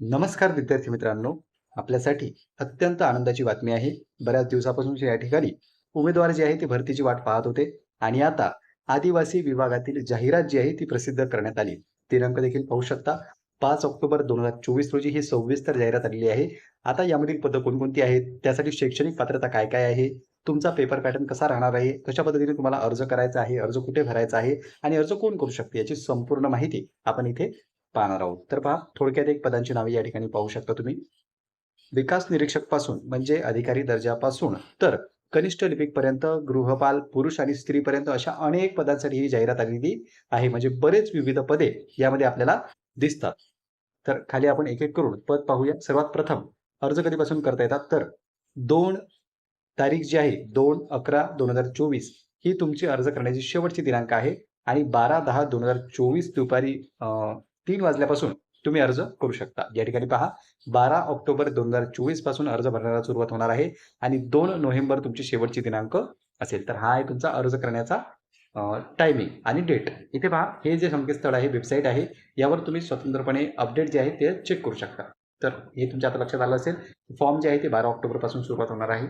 नमस्कार विद्यार्थी मित्रांनो. आपल्यासाठी अत्यंत आनंदाची बातमी आहे. बऱ्याच दिवसापासून या ठिकाणी उमेदवार जे आहे ते भरतीची वाट पाहत होते. आणि आता आदिवासी विभागातील जाहिरात जी आहे ती प्रसिद्ध करण्यात आली. दिनांक देखील पाहू शकता. पाच ऑक्टोबर दोन हजार चोवीस रोजी ही सविस्तर जाहिरात आलेली आहे. आता यामधील पदं कोणकोणती आहेत? त्यासाठी शैक्षणिक पात्रता काय काय आहे? तुमचा पेपर पॅटर्न कसा राहणार आहे? कशा पद्धतीने तुम्हाला अर्ज करायचा आहे? अर्ज कुठे भरायचा आहे? आणि अर्ज कोण करू शकते? याची संपूर्ण माहिती आपण इथे पाहणार आहोत. तर पहा थोडक्यात एक पदांची नावे या ठिकाणी पाहू शकता तुम्ही. विकास निरीक्षकपासून म्हणजे अधिकारी दर्जापासून तर कनिष्ठ लिपिक पर्यंत गृहपाल पुरुष आणि स्त्रीपर्यंत अशा अनेक पदांसाठी ही जाहिरात आलेली आहे. म्हणजे बरेच विविध पदे यामध्ये आपल्याला दिसतात. तर खाली आपण एक एक करून पद पाहूया. सर्वात प्रथम अर्ज कधीपासून करता येतात? तर दोन तारीख जी आहे दोन अकरा दोन हजार चोवीस ही तुमची अर्ज करण्याची शेवटची दिनांक आहे. आणि बारा दहा दोन हजार चोवीस दुपारी तीन वाजल्यापासून तुम्ही अर्ज करू शकता. या ठिकाणी पहा बारा ऑक्टोबर दोन हजार चोवीसपासून अर्ज भरण्याला सुरुवात होणार आहे आणि दोन नोव्हेंबर तुमची शेवटची दिनांक असेल. तर हा आहे तुमचा अर्ज करण्याचा टायमिंग आणि डेट इथे पहा हे जे संकेतस्थळ आहे वेबसाईट आहे यावर तुम्ही स्वतंत्रपणे अपडेट जे आहे ते चेक करू शकता. तर हे तुमच्या आता लक्षात आलं असेल फॉर्म जे आहे ते बारा ऑक्टोबरपासून सुरुवात होणार आहे.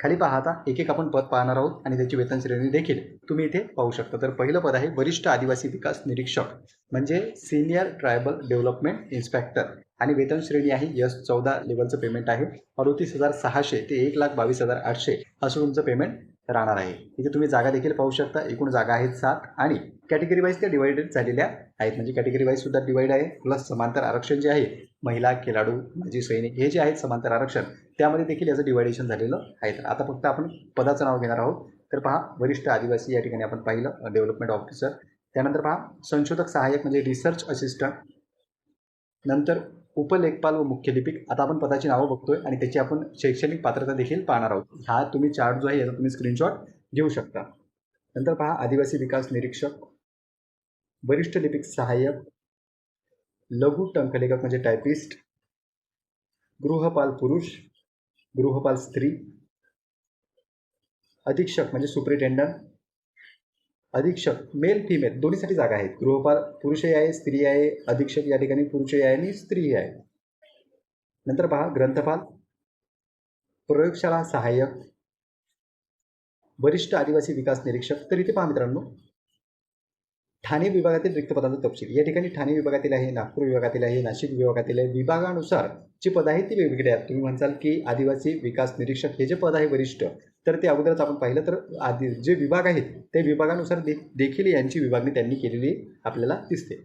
खाली पहा आता एक एक आपण पद पाहणार आहोत आणि त्याची वेतन श्रेणी देखील. तुम्ही इथे पाहू शकता. तर पहिलं पद आहे वरिष्ठ आदिवासी विकास निरीक्षक म्हणजे सिनियर ट्रायबल डेव्हलपमेंट इन्स्पेक्टर आणि वेतन श्रेणी आहे यस चौदा. लेवलचं पेमेंट आहे. अडतीस हजार सहाशे ते एक लाख बावीस हजार आठशे. असं तुमचं पेमेंट राहणार आहे. इथे तुम्ही जागा देखील पाहू शकता. एकूण जागा आहेत सात आणि कॅटेगरी वाईज त्या डिवायडेड झालेल्या आहेत. म्हणजे कॅटेगरी वाईज सुद्धा डिवाईड आहे. प्लस समांतर आरक्षण जे आहे महिला खेळाडू माजी सैनिक हे जे आहेत समांतर आरक्षण त्यामध्ये देखील याचं डिवायडेशन झालेलं आहे. तर आता फक्त आपण पदाचं नाव घेणार आहोत. तर पहा वरिष्ठ आदिवासी या ठिकाणी आपण पाहिलं डेव्हलपमेंट ऑफिसर त्यानंतर पहा संशोधक सहाय्यक म्हणजे रिसर्च असिस्टंट नंतर उपलेखपाल व मुख्य लिपिक आता आपण पदाची नावं बघतोय आणि त्याची आपण शैक्षणिक पात्रता देखील पाहणार आहोत. हा तुम्ही चार्ट जो आहे याचा तुम्ही स्क्रीनशॉट घेऊ शकता. नंतर पहा आदिवासी विकास निरीक्षक वरिष्ठ लिपिक सहाय्यक लघु टंकलेखक म्हणजे टायपिस्ट गृहपाल पुरुष गृहपाल स्त्री अधीक्षक म्हणजे सुप्रिटेंडंट अधीक्षक मेल फिमेल दोन्हीसाठी जागा आहेत. गृहपाल पुरुषही आहे स्त्री आहे. अधीक्षक या ठिकाणी पुरुषही आहे आणि स्त्रीही आहे. नंतर पहा ग्रंथपाल प्रयोगशाळा सहाय्यक वरिष्ठ आदिवासी विकास निरीक्षक. तर इथे पहा मित्रांनो ठाणे विभागातील रिक्त पदांचा तपशील. या ठिकाणी ठाणे विभागातील आहे नागपूर विभागातील आहे नाशिक विभागातील आहे. विभागानुसार जी पद आहेत ती वेगवेगळी आहेत. तुम्ही म्हणसाल की आदिवासी विकास निरीक्षक हे जे पद आहे वरिष्ठ तर ते अगोदरच आपण पाहिलं तर आधी जे विभाग आहेत त्या विभागानुसार दे देखील यांची विभागणी त्यांनी केलेली आपल्याला दिसते.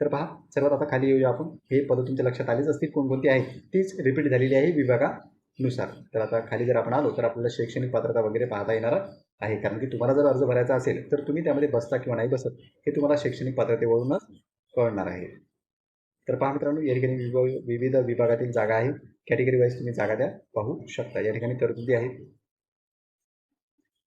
तर पहा सर्वात आता खाली येऊया आपण. हे पदं तुमच्या लक्षात आलेच असतील कोणकोणती आहेत? तीच रिपीट झालेली आहे विभागानुसार. तर आता खाली जर आपण आलो तर आपल्याला शैक्षणिक पात्रता वगैरे पाहता येणार आहे. कारण की तुम्हाला जर अर्ज भरायचा असेल तर तुम्ही त्यामध्ये बसता किंवा नाही बसत हे तुम्हाला शैक्षणिक पात्रतेवरूनच कळणार आहे. तर पहा मित्रांनो या ठिकाणी विभाग विविध विभागातील जागा आहे कॅटेगरी वाईज तुम्ही जागा द्या पाहू शकता. या ठिकाणी तरतुदी आहेत.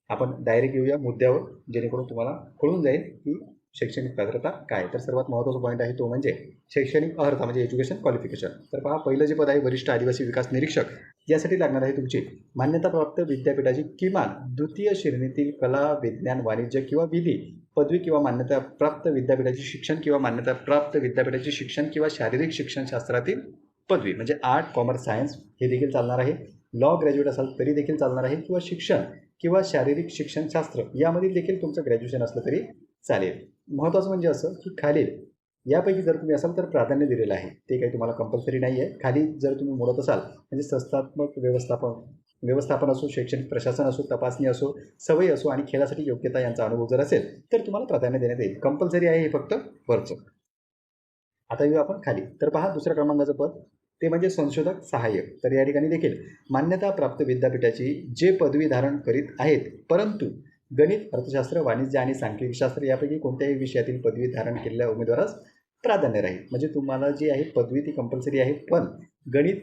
आपण डायरेक्ट येऊया मुद्द्यावर जेणेकरून तुम्हाला कळून जाईल की शैक्षणिक पात्रता काय तर सर्वात महत्त्वाचा पॉईंट आहे तो म्हणजे शैक्षणिक अर्हता म्हणजे एज्युकेशन क्वालिफिकेशन तर पहा पहिलं जे पद आहे वरिष्ठ आदिवासी विकास निरीक्षक. यासाठी लागणार आहे तुमची मान्यताप्राप्त विद्यापीठाची किमान द्वितीय श्रेणीतील कला विज्ञान वाणिज्य किंवा विधी पदवी किंवा मान्यताप्राप्त विद्यापीठाची शिक्षण किंवा मान्यताप्राप्त विद्यापीठाची शिक्षण किंवा शारीरिक शिक्षणशास्त्रातील पदवी म्हणजे आर्ट कॉमर्स सायन्स हे देखील चालणार आहे. लॉ ग्रॅज्युएट असाल तरी देखील चालणार आहे किंवा शिक्षण किंवा शारीरिक शिक्षणशास्त्र यामध्ये देखील तुमचं ग्रॅज्युएशन असलं तरी चालेल. महत्त्वाचं म्हणजे असं की खालील यापैकी जर तुम्ही असाल तर प्राधान्य दिलेलं आहे. ते काही तुम्हाला कंपल्सरी नाही आहे खाली जर तुम्ही मोडत असाल म्हणजे संस्थात्मक व्यवस्थापन व्यवस्थापन असो शैक्षणिक प्रशासन असो तपासणी असो सवयी असो आणि खेळासाठी योग्यता यांचा अनुभव जर असेल तर तुम्हाला प्राधान्य देण्यात येईल. कंपल्सरी आहे हे फक्त वरचं. आता येऊ आपण खाली. तर पहा दुसऱ्या क्रमांकाचं पद. ते म्हणजे संशोधक सहाय्यक. तर या ठिकाणी देखील मान्यताप्राप्त विद्यापीठाची जे पदवी धारण करीत आहेत परंतु गणित अर्थशास्त्र वाणिज्य आणि सांख्यिक शास्त्र यापैकी कोणत्याही विषयातील पदवी धारण केलेल्या उमेदवारास प्राधान्य राहील. म्हणजे तुम्हाला जी आहे पदवी ती कंपल्सरी आहे पण गणित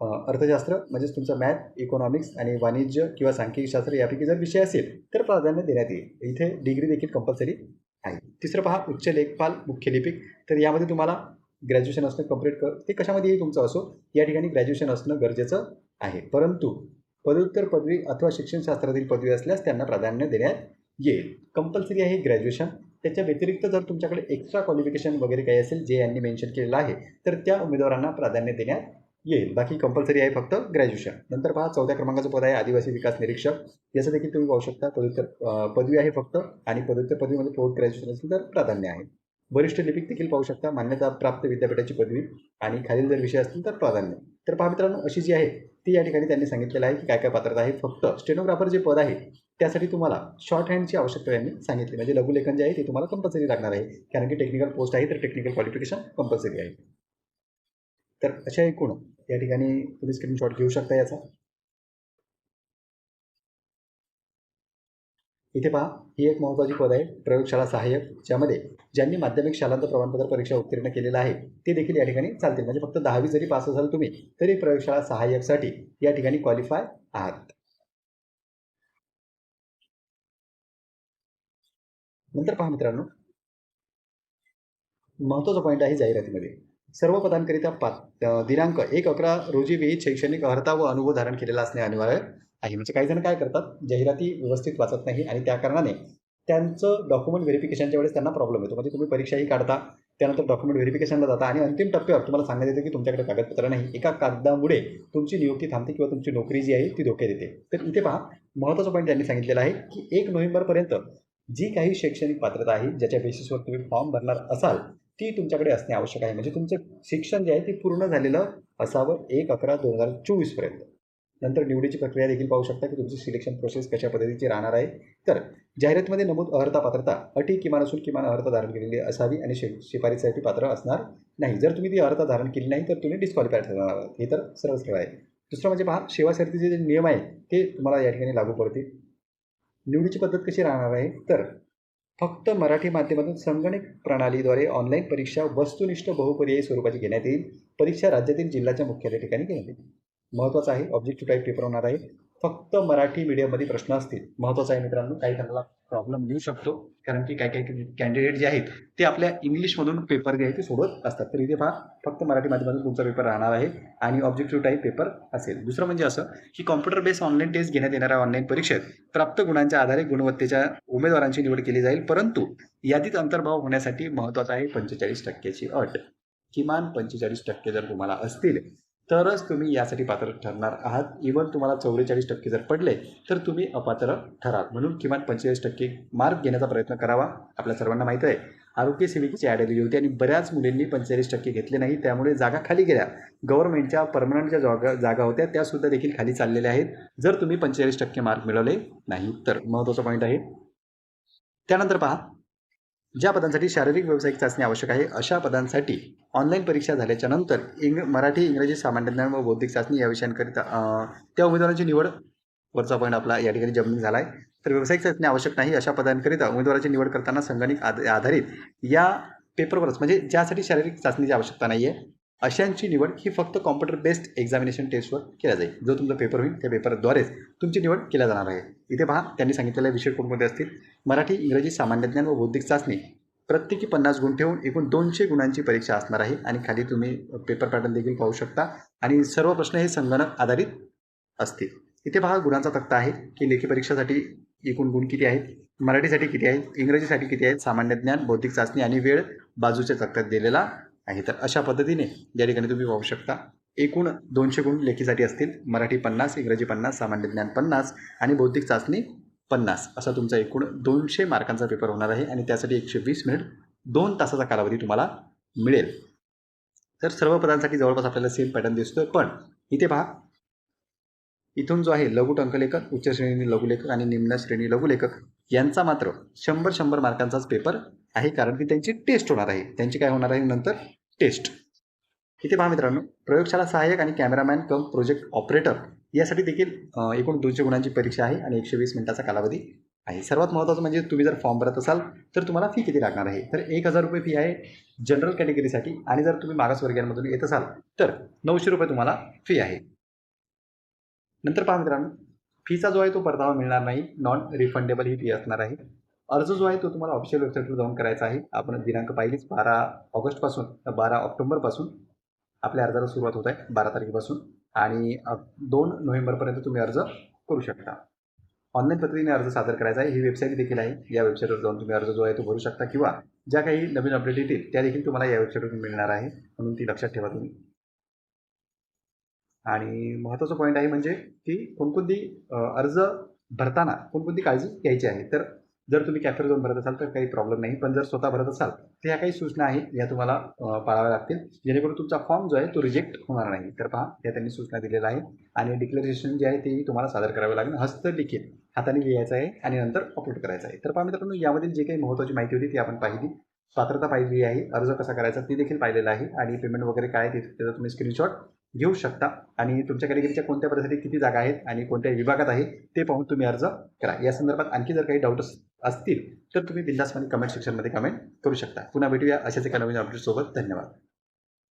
अर्थशास्त्र म्हणजेच तुमचं मॅथ इकॉनॉमिक्स आणि वाणिज्य किंवा सांख्यिक शास्त्र यापैकी जर विषय असेल तर प्राधान्य देण्यात येईल. इथे डिग्री देखील कंपल्सरी आहे. तिसरं पहा उच्च लेखपाल मुख्य लिपिक तर यामध्ये तुम्हाला ग्रॅज्युएशन असणं कंप्लीट कर ते कशामध्येही तुमचं असो या ठिकाणी ग्रॅज्युएशन असणं गरजेचं आहे. परंतु पदव्युत्तर पदवी अथवा शिक्षणशास्त्रातील पदवी असल्यास त्यांना प्राधान्य देण्यात येईल. कंपल्सरी आहे ग्रॅज्युएशन. त्याच्या व्यतिरिक्त जर तुमच्याकडे एक्स्ट्रा क्वालिफिकेशन वगैरे काही असेल जे यांनी मेन्शन केलेलं आहे तर त्या उमेदवारांना प्राधान्य देण्यात येईल. बाकी कंपल्सरी आहे फक्त ग्रॅज्युएशन. नंतर पहा चौथ्या क्रमांकाचं पद आहे आदिवासी विकास निरीक्षक. याचं देखील तुम्ही पाहू शकता. पदव्युत्तर पदवी आहे फक्त आणि पदव्युत्तर पदवीमध्ये पोस्ट ग्रॅज्युएशन असेल तर प्राधान्य आहे. वरिष्ठ लिपिक देखील पाहू शकता. मान्यता प्राप्त विद्यापीठाची पदवी आणि खालील जर विषय असतील तर प्राधान्य. तर पहा मित्रांनो अशी जी आहे ती या ठिकाणी त्यांनी सांगितलेलं आहे की काय काय पात्रता आहे. फक्त स्टेनोग्राफर जे पद आहे त्यासाठी तुम्हाला शॉर्ट हँडची आवश्यकता यांनी सांगितली. म्हणजे लघुलेखन जे आहे ते तुम्हाला कंपल्सरी लागणार आहे. कारण की टेक्निकल पोस्ट आहे तर टेक्निकल क्वालिफिकेशन कंपल्सरी आहे. तर अशा एकूण या ठिकाणी तुम्ही स्क्रीनशॉट घेऊ शकता याचा. इथे पहा ही एक महत्त्वाची पद आहे प्रयोगशाळा सहाय्यक ज्यामध्ये ज्यांनी माध्यमिक शालांत प्रमाणपत्र परीक्षा उत्तीर्ण केलेलं आहे ते देखील या ठिकाणी चालतील. म्हणजे फक्त दहावी जरी पास असाल तुम्ही तरी प्रयोगशाळा सहाय्यकसाठी या ठिकाणी क्वालिफाय आहात. नंतर पहा मित्रांनो. महत्त्वाचा पॉईंट आहे जाहिरातीमध्ये. सर्व पदांकरिता पा दिनांक एक अकरा रोजी विहित शैक्षणिक अर्हता व अनुभव धारण केलेला असणे अनिवार्य. आहे. म्हणजे काही जण काय करतात जाहिराती व्यवस्थित वाचत नाही आणि त्या कारणाने त्यांचं डॉक्युमेंट व्हेरिफिकेशनच्या वेळेस त्यांना प्रॉब्लेम येतो. म्हणजे तुम्ही परीक्षाही काढता त्यानंतर डॉक्युमेंट व्हेरिफिकेशनला जाता आणि अंतिम टप्प्यावर तुम्हाला सांगण्यात येतं की तुमच्याकडे कागदपत्र नाही. एका कागदामुळे तुमची नियुक्ती थांबते किंवा तुमची नोकरी जी आहे ती धोक्यात येते. तर इथे पहा महत्त्वाचा पॉईंट त्यांनी सांगितलेला आहे की एक नोव्हेंबरपर्यंत जी काही शैक्षणिक पात्रता आहे ज्याच्या बेसिसवर तुम्ही फॉर्म भरणार असाल ती तुमच्याकडे असणे आवश्यक आहे. म्हणजे तुमचं शिक्षण जे आहे ते पूर्ण झालेलं असावं एक अकरा दोन हजार चोवीसपर्यंत नंतर निवडीची प्रक्रिया देखील पाहू शकता की तुमची सिलेक्शन प्रोसेस कशा पद्धतीची राहणार आहे. तर जाहिरातीमध्ये नमूद अर्हता पात्रता अटी किमान असून किमान अर्हता धारण केलेली असावी आणि शि शिफारीसाठी पात्र असणार नाही. जर तुम्ही ती अर्हता धारण केली नाही तर तुम्ही डिस्क्वालिफाय ठरणार आहात हे तर सरळ सरळ आहे. दुसरं म्हणजे पहा सेवा शर्तीचे जे नियम आहे ते तुम्हाला या ठिकाणी लागू पडतील. निवडीची पद्धत कशी राहणार आहे? तर फक्त मराठी माध्यमातून संगणक प्रणालीद्वारे ऑनलाईन परीक्षा वस्तुनिष्ठ बहुपर्यायी स्वरूपाची घेण्यात येईल. परीक्षा राज्यातील जिल्ह्याच्या मुख्यालय ठिकाणी घेण्यात येईल. महत्त्वाचं आहे. ऑब्जेक्टिव्ह टाईप पेपर होणार आहे. फक्त मराठी मीडियममध्ये प्रश्न असतील. महत्त्वाचं आहे मित्रांनो. काही त्यांना प्रॉब्लेम येऊ शकतो. कारण की काही काही कॅन्डिडेट जे आहेत ते आपल्या इंग्लिशमधून पेपर जे आहे ते सोडत असतात. तर इथे पहा फक्त मराठी माध्यमातून तुमचा पेपर राहणार आहे आणि ऑब्जेक्टिव्ह टाईप पेपर असेल. दुसरं म्हणजे असं की कॉम्प्युटर बेस्ड ऑनलाईन टेस्ट घेण्यात येणाऱ्या ऑनलाईन परीक्षेत प्राप्त गुणांच्या आधारे गुणवत्तेच्या उमेदवारांची निवड केली जाईल. परंतु यादीत अंतर्भाव होण्यासाठी महत्त्वाचा आहे पंचेचाळीस टक्क्याची अट. किमान पंचेचाळीस टक्के जर तुम्हाला असतील तरच तुम्ही यासाठी पात्र ठरणार आहात. इवन तुम्हाला चौवेचाळीस टक्के जर पडले तर तुम्ही अपात्र ठराल. म्हणून किमान पंचेचाळीस टक्के मार्क घेण्याचा प्रयत्न करावा. आपल्या सर्वांना माहीत आहे. आरोग्य सेविकेची ॲड आलेली होती आणि बऱ्याच मुलींनी पंचेचाळीस टक्के घेतले नाही. त्यामुळे जागा खाली गेल्या. गव्हर्नमेंटच्या परमनंटच्या जागा जागा होत्या त्यासुद्धा देखील खाली चाललेल्या आहेत. जर तुम्ही पंचेचाळीस टक्के मार्क मिळवले नाही तर महत्त्वाचा पॉईंट आहे. त्यानंतर पहा. ज्या पदांसाठी शारीरिक व्यावसायिक चाचणी आवश्यक आहे अशा पदांसाठी ऑनलाईन परीक्षा झाल्याच्यानंतर इंग मराठी इंग्रजी सामान्य ज्ञान व बौद्धिक चाचणी या विषयांकरिता त्या उमेदवारांची निवड वरचा पॉईंट आपला या ठिकाणी जमीन झाला आहे तर व्यावसायिक चाचणी आवश्यक नाही अशा पदांकरिता उमेदवाराची निवड करताना संगणक आधारित या पेपरवरच म्हणजे ज्यासाठी शारीरिक चाचणीची आवश्यकता नाही आहे अशांची निवड ही फक्त कॉम्प्युटर बेस्ड एक्झामिनेशन टेस्टवर केल्या जाईल. जो तुमचा पेपर होईल त्या पेपरद्वारेच तुमची निवड केल्या जाणार आहे. इथे पहा त्यांनी सांगितलेले विषय कोणकोणते असतील मराठी इंग्रजी सामान्य ज्ञान व बौद्धिक चाचणी प्रत्येकी पन्नास गुण ठेवून एकूण दोनशे गुणांची परीक्षा असणार आहे आणि खाली तुम्ही पेपर पॅटर्न देखील पाहू शकता आणि सर्व प्रश्न हे संगणक आधारित असतील. इथे पहा गुणांचा तक्ता आहे की लेखी परीक्षेसाठी एकूण गुण किती आहेत मराठीसाठी किती आहेत इंग्रजीसाठी किती आहेत सामान्य ज्ञान बौद्धिक चाचणी आणि वेळ बाजूच्या तक्त्यात दिलेला आहे. तर अशा पद्धतीने या ठिकाणी तुम्ही पाहू शकता एकूण दोनशे गुण लेखीसाठी असतील. मराठी पन्नास इंग्रजी पन्नास सामान्य ज्ञान पन्नास आणि बौद्धिक चाचणी पन्नास. असा तुमचा एकूण दोनशे मार्कांचा पेपर होणार आहे आणि त्यासाठी एकशे वीस मिनिट दोन तासाचा कालावधी तुम्हाला मिळेल. तर सर्व पदांसाठी जवळपास आपल्याला सेम पॅटर्न दिसतोय. पण इथे पहा. इथून जो आहे लघु टंकलेखक उच्च श्रेणी लघुलेखक आणि निम्न श्रेणी लघुलेखक यांचा मात्र शंभर शंभर मार्कांचाच पेपर आहे. कारण की त्यांची टेस्ट होणार आहे. त्यांची काय होणार आहे? नंतर टेस्ट. इथे पहा मित्रांनो प्रयोगशाळा सहाय्यक आणि कॅमेरामॅन कम प्रोजेक्ट ऑपरेटर यासाठी देखील एकूण दोनशे गुणांची परीक्षा आहे आणि एकशे वीस मिनिटाचा कालावधी आहे. सर्वात महत्त्वाचं म्हणजे तुम्ही जर फॉर्म भरत असाल तर तुम्हाला फी किती लागणार आहे? तर एक हजार रुपये फी आहे जनरल कॅटेगरीसाठी आणि जर तुम्ही मागासवर्गीयांमधून येत असाल तर नऊशे रुपये तुम्हाला फी आहे. नंतर पहा मित्रांनो फीचा जो आहे तो परतावा मिळणार नाही नॉन रिफंडेबल ही फी असणार आहे. अर्ज जो आहे तो तुम्हाला ऑफिशियल वेबसाईटवर जाऊन करायचा आहे. आपण दिनांक पाहिलीच बारा ऑगस्टपासून बारा ऑक्टोबरपासून आपल्या अर्जाला सुरुवात होत आहे बारा तारखेपासून. आणि दोन नोव्हेंबरपर्यंत तुम्ही अर्ज करू शकता. ऑनलाईन पद्धतीने अर्ज सादर करायचा आहे. ही वेबसाईट देखील आहे. या वेबसाईटवर जाऊन तुम्ही अर्ज जो आहे तो भरू शकता किंवा ज्या काही नवीन अपडेट येतील त्या देखील तुम्हाला या वेबसाईटवरून मिळणार आहे. म्हणून ती लक्षात ठेवा तुम्ही. आणि महत्त्वाचा पॉईंट आहे म्हणजे की कोणकोणती अर्ज भरताना कोणकोणती काळजी घ्यायची आहे? तर जर तुम्ही कॅफेवर जाऊन भरत असाल तर काही प्रॉब्लेम नाही. पण जर स्वतः भरत असाल तर ह्या काही सूचना आहेत या तुम्हाला पाळाव्या लागतील. जेणेकरून तुमचा फॉर्म जो आहे तो रिजेक्ट होणार नाही. तर पहा या त्यांनी सूचना दिलेल्या आहेत. आणि डिक्लेरेशन जे आहे तेही तुम्हाला सादर करावे लागेल हस्तलिखित हाताने लिहायचं आहे आणि नंतर अपलोड करायचं आहे. तर पहा मित्रांनो यामधील जे काही महत्त्वाची माहिती होती ती आपण पाहिली. पात्रता पाहिली आहे अर्ज कसा करायचा ती देखील पाहिलेलं आहे. आणि पेमेंट वगैरे काय आहे ते त्याचा तुम्ही स्क्रीनशॉट घेऊ शकता. आणि तुमच्या कॅटेगरीच्या कोणत्या पदासाठी किती जागा आहेत आणि कोणत्या विभागात आहे ते पाहून तुम्ही अर्ज करा. या संदर्भात आणखी जर काही डाऊट असतील तर तुम्ही बिंदासपणे कमेंट सेक्शनमध्ये कमेंट करू शकता. पुन्हा भेटूया अशाच एका नवीन अपडेटसोबत धन्यवाद.